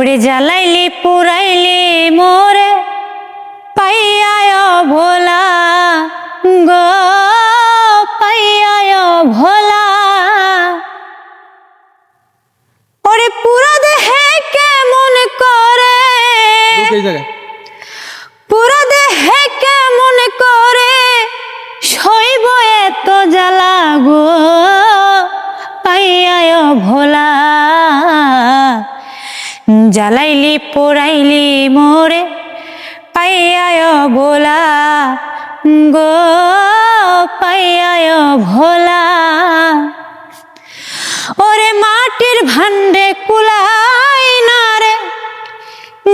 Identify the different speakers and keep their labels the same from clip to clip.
Speaker 1: ওরে জ্বালাইলি পুরাইলি মোরে পাইয়ায় ভোলা গো পাইয়ায় ভোলা। ওরে পুরা দেহে কেমন করে? পুরা দেহে কেমন করে? শৈব এত জ্বালা গো পাইয়ায় ভোলা। জ্বালাইলি, পোড়াইলি মোরে, পাইয়ায় ভোলা। গো, পাইয়ায় ভোলা। ওরে মাটির ভান্ডে কুলাই না রে,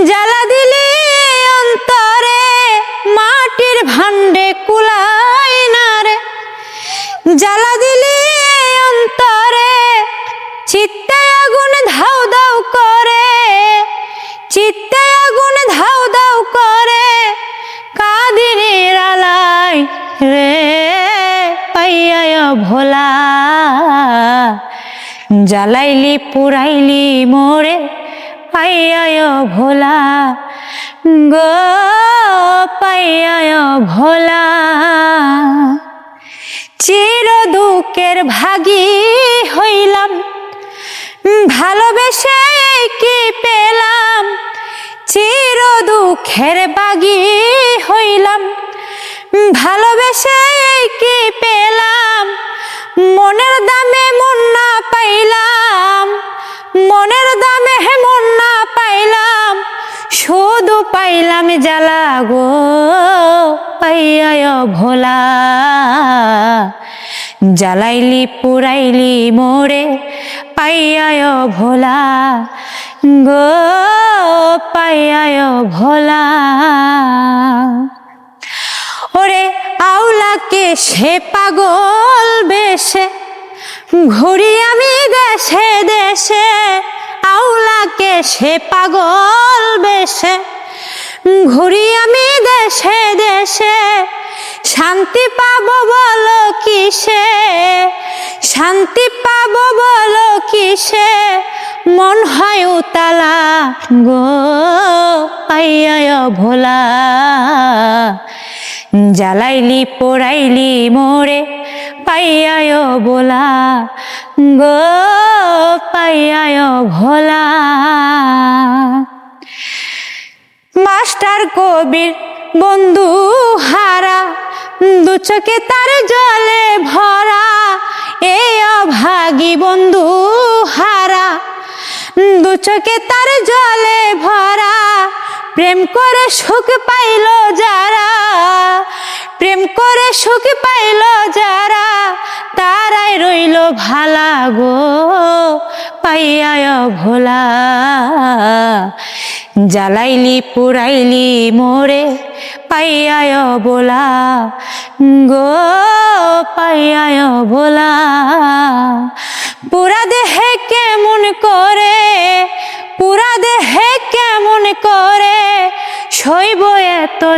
Speaker 1: জ্বালা দিলি চিত্তে আগুন ধাউ দাউ করে কাদিনের আলাই রে পাইয়ায় ভোলা। জ্বালাইলি পুরাইলি মোরে পাইয়ায় ভোলা। গো পাইয়ায় ভোলা। চির দুঃখের ভাগী হইলাম, ভালোবেসে কি পেলাম? দুঃখের বাগী হইলাম, ভালোবেসে কি পেলাম? মনের দামে মন না পাইলাম, মনের দামে মন না পাইলাম শুধু পাইলাম জ্বালা গো পাইয়ায় ভোলা। জ্বালাইলি, পুরাইলি মোরে পাইয়ায় ভোলা। গো পাইয়ায় ভোলা। ওরে আউলাকে সে পাগল বেশে, ঘুরি আমি দেশে দেশে, আউলাকে সে পাগল বেশে, ঘুরি আমি দেশে দেশে, শান্তি পাব বলো কিসে, শান্তি পাব বলো কিসে মন হয় উতালা গো পাইয়ায় ভোলা। জ্বালাইলি, পোড়াইলি মোরে পাইয়ায় বোলা গো পাইয়ায় ভোলা। মাস্টার কবির বন্ধু হারা, দু চোখে তার জলে ভরা। চোখে তার জলে ভরা, প্রেম করে সুখ পাইল যারা, প্রেম করে সুখ পাইল যারা, তারাই রইল ভালা গো পাইয়ায় ভোলা জ্বালাইলি, পুরাইলি মোরে পাইয়ায় বোলা গো পাইয়ায় বোলা পুরা দেহে কেমন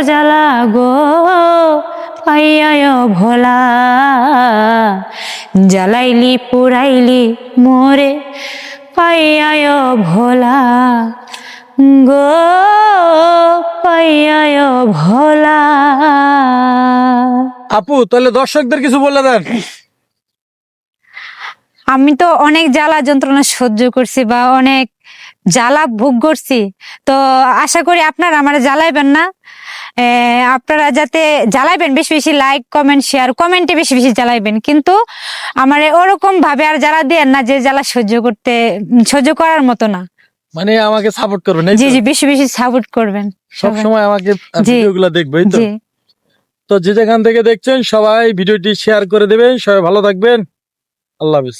Speaker 1: জ্বালা গো পাইয়ায় ভোলা। জ্বালাইলি পুরাইলি মোরে পাইয়ায় ভোলা। গো পাইয়ায় ভোলা।
Speaker 2: আপু তাহলে দর্শকদের কিছু বলে দেন।
Speaker 1: আমি তো অনেক জ্বালা যন্ত্রণা সহ্য করছি বা অনেক জ্বালা ভোগ করছি। তো আশা করি আপনারা আমার জ্বালাইবেন না। আপনারা যাতে জ্বালাইবেন বেশি বেশি লাইক কমেন্ট শেয়ার কমেন্টে বেশি বেশি জ্বালাইবেন। কিন্তু আমার ওরকম ভাবে আর জ্বালা দেন না যে জ্বালা সহ্য করতে সহ্য করার মতো না।
Speaker 2: মানে আমাকে সাপোর্ট করবেন
Speaker 1: জি জি বেশি বেশি সাপোর্ট করবেন
Speaker 2: সব সময় আমাকে। ভিডিওগুলো দেখবেন তো? তো যে যেখান থেকে দেখছেন সবাই ভিডিওটি শেয়ার করে দেবেন। সবাই ভালো থাকবেন। আল্লাহ হাফিজ।